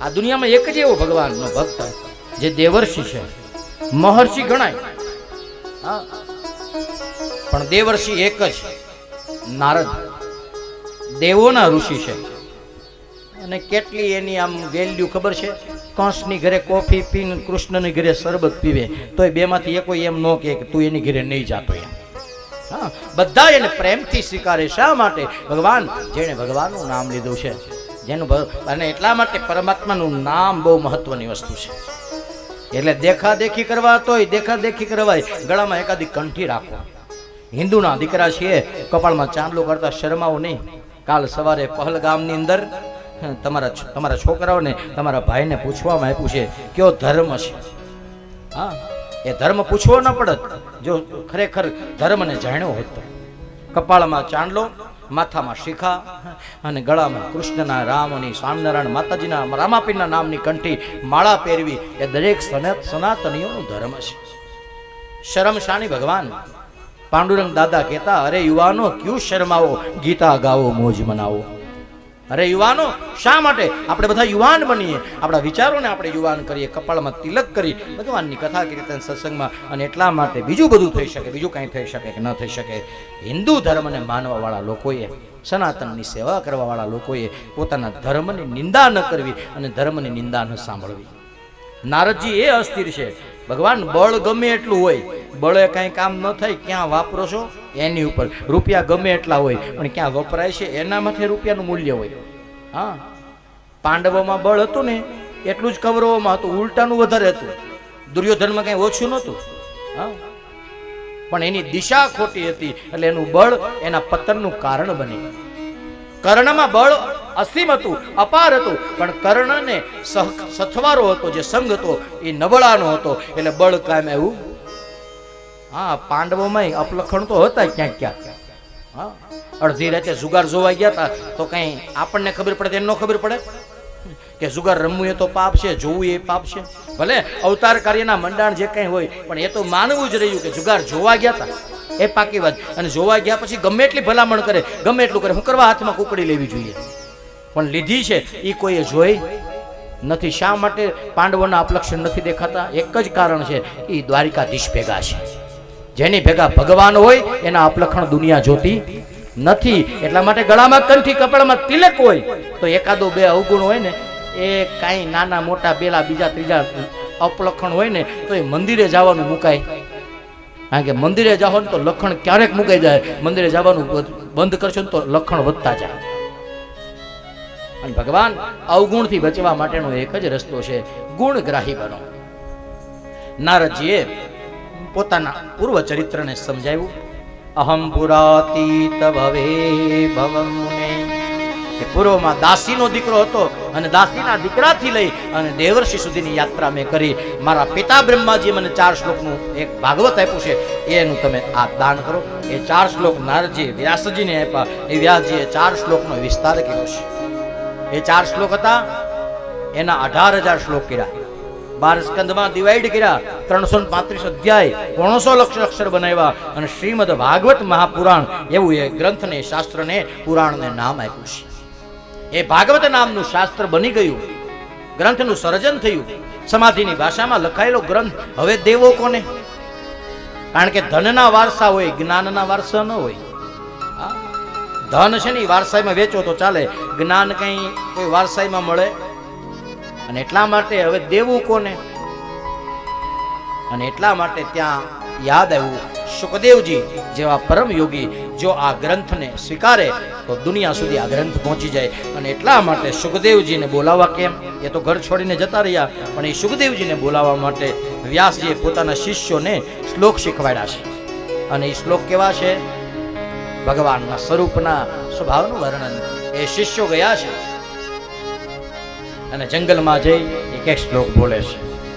આ દુનિયામાં એક જ એવો ભગવાનનો ભક્ત જે દેવર્ષિ છે. મહર્ષિ ગણાય. હા. પણ દેવર્ષિ એક જ. નારદ. દેવોના ઋષિ છે. અને કેટલી એની આમ વેલ્યુ ખબર છે? કંસની ઘરે કોફી પીને કૃષ્ણની ઘરે શરબત પીવે તો એ બેમાંથી એ કોઈ એમ ન કહે કે તું એની ઘરે નહીં જાતો એમ. હા. બધા એને પ્રેમથી સ્વીકારે. શા માટે? ભગવાન, જેણે ભગવાનનું નામ લીધું છે. જેનું અને એટલા માટે પરમાત્માનું નામ બહુ મહત્વની વસ્તુ છે. એટલે દેખાદેખી કરવા તોય દેખાદેખી કરવાય, ગળામાં એકાદી કંઠી રાખો. હિન્દુના દીકરા છીએ, કપાળમાં ચાંદલો કરતા શરમાવો નહીં. કાલ સવારે પહલગામની અંદર તમારા તમારા છોકરાઓને, તમારા ભાઈને પૂછવામાં આપ્યું છે, કયો ધર્મ છે? હા, એ ધર્મ પૂછવો ન પડત. જો ખરેખર ધર્મને જાણ્યો હોત કપાળમાં ચાંદલો માથામાં શિખા અને ગળામાં કૃષ્ણના, રામની, સ્વામિનારાયણ માતાજીના, રામાપીરના નામની કંઠી માળા પહેરવી એ દરેક સનાત સનાતનીઓનો ધર્મ છે. શરમ શાની ભગવાન? પાંડુરંગ દાદા કહેતા, અરે યુવાનો, ક્યુ શરમાવો? ગીતા ગાવો મોજ મનાવો. અરે યુવાનો, શા માટે? આપણે બધા યુવાન બનીએ. આપણા વિચારોને આપણે યુવાન કરીએ, કપાળમાં તિલક કરી ભગવાનની કથા કીર્તન સત્સંગમાં અને એટલા માટે બીજું બધું થઈ શકે, બીજું કાંઈ થઈ શકે કે ન થઈ શકે. હિન્દુ ધર્મને માનવાવાળા લોકોએ, સનાતનની સેવા કરવાવાળા લોકોએ પોતાના ધર્મની નિંદા ન કરવી અને ધર્મની નિંદા ન સાંભળવી. નારદજી એ અસ્થિર છે. ભગવાન બળ ગમે એટલું હોય, બળે કાંઈ કામ ન થાય, ક્યાં વાપરો છો? એની ઉપર. રૂપિયા ગમે એટલા હોય, પણ ક્યાં વપરાય છે? એના માથે રૂપિયાનું મૂલ્ય હોય. હા. પાંડવોમાં બળ હતું ને, એટલું જ કૌરવોમાં હતું, ઉલટાનું વધારે હતું. દુર્યોધનમાં કાંઈ ઓછું નહોતું. હા. પણ એની દિશા ખોટી હતી, એટલે એનું બળ એના પતનનું કારણ બની કર્ણમાં બળ અસીમ હતું, અપાર હતું, પણ કર્ણને સથવારો હતો, જે સંઘ હતો, એ નબળાનો હતો, એટલે બળ કાયમ એવું હા પાંડવોમાં અપલખણ તો હતા ક્યાંક ક્યાંક. હા, અડધી રાતે જુગાર જોવા ગયા હતા તો કઈ આપણને ખબર પડે એનો ખબર પડે? કે જુગાર રમવું એ તો પાપ છે, જોવું એ પાપ છે. ભલે અવતાર કાર્યના મંડાણ જે કંઈ હોય, પણ એ તો માનવું જ રહ્યું કે જુગાર જોવા ગયા હતા એ પાકી વાત. અને જોવા ગયા પછી ગમે એટલી ભલામણ કરે, ગમે એટલું કરે, હું કરવા હાથમાં કુકડી લેવી જોઈએ? પણ લીધી છે એ કોઈએ જોઈ? નથી. શા માટે પાંડવોના અપલક્ષણ નથી દેખાતા? એક જ કારણ છે એ દ્વારિકાધીશ ભેગા છે. જેની ભેગા ભગવાન હોય, એના અપલખણ દુનિયા જોતી નથી. એટલા માટે ગળામાં કંઠી, કપડામાં તિલક હોય, તો એકાદો બે અવગુણ હોય ને, એ કાંઈ નાના, મોટા, બેલા, બીજા, ત્રીજા અપલખણ હોય ને, તો એ મંદિરે જવાનું મુકાય. કારણ કે મંદિરે જાઓ ને તો લખણ ક્યારેક મુકાઈ જાય. મંદિરે જવાનું બંધ કરશો ને તો લખણ વધતા જાય. અને ભગવાન અવગુણથી બચવા માટેનો એક જ રસ્તો છે. ગુણગ્રાહી બનો. નારદજીએ પોતાના પૂર્વ ચરિત્રને સમજાવ્યું અહમ પુરાતીત ભવે ભવમુને કે પૂર્વમાં દાસીનો દીકરો હતો અને દાસીના દીકરાથી લઈ અને દેવર્ષિ સુધીની યાત્રા મેં કરી. મારા પિતા બ્રહ્માજી મને ચાર શ્લોકનું એક ભાગવત આપ્યું છે. એનું તમે આ દાન કરો. એ ચાર શ્લોક નારજી વ્યાસજીને આપ્યા. એ વ્યાસજીએ ચાર શ્લોકનો વિસ્તાર કર્યો છે. એ ચાર શ્લોક હતા. એના અઢાર હજાર શ્લોક કર્યા. બાર સ્કંદમાં ડિવાઈડ કર્યા. ત્રણસો પાંત્રીસ અધ્યાય પોણસો લક્ષ અક્ષર બનાવ્યા અને શ્રીમદ ભાગવત મહાપુરાણ એવું એ ગ્રંથને, શાસ્ત્રને, પુરાણને નામ આપ્યું છે. એ ભાગવત નામનું શાસ્ત્ર બની ગયું. ગ્રંથનું સર્જન થયું. સમાધિની ભાષામાં લખાયેલો ગ્રંથ, હવે દેવો કોને? કારણ કે ધનના વારસા હોય, જ્ઞાનના વારસા ન હોય. ધન છે ને વારસાઈમાં વેચો તો ચાલે. જ્ઞાન કઈ કોઈ વારસાઈમાં મળે? અને એટલા માટે હવે દેવું કોને? અને એટલા માટે ત્યાં યાદ આવ્યું, સુખદેવજી જેવા પરમ યોગી જો આ ગ્રંથને સ્વીકારે, તો દુનિયા સુધી આ ગ્રંથ પહોંચી જાય. અને એટલા માટે સુખદેવજીને બોલાવવા કેમ? એ તો ઘર છોડીને જતા રહ્યા, પણ એ સુખદેવજીને બોલાવવા માટે વ્યાસજીએ પોતાના શિષ્યોને શ્લોક શીખવાડ્યા છે. અને એ શ્લોક કેવા છે? ભગવાનના સ્વરૂપના સ્વભાવનું વર્ણન. એ શિષ્યો ગયા છે અને જંગલમાં જઈ એક એક શ્લોક બોલે છે.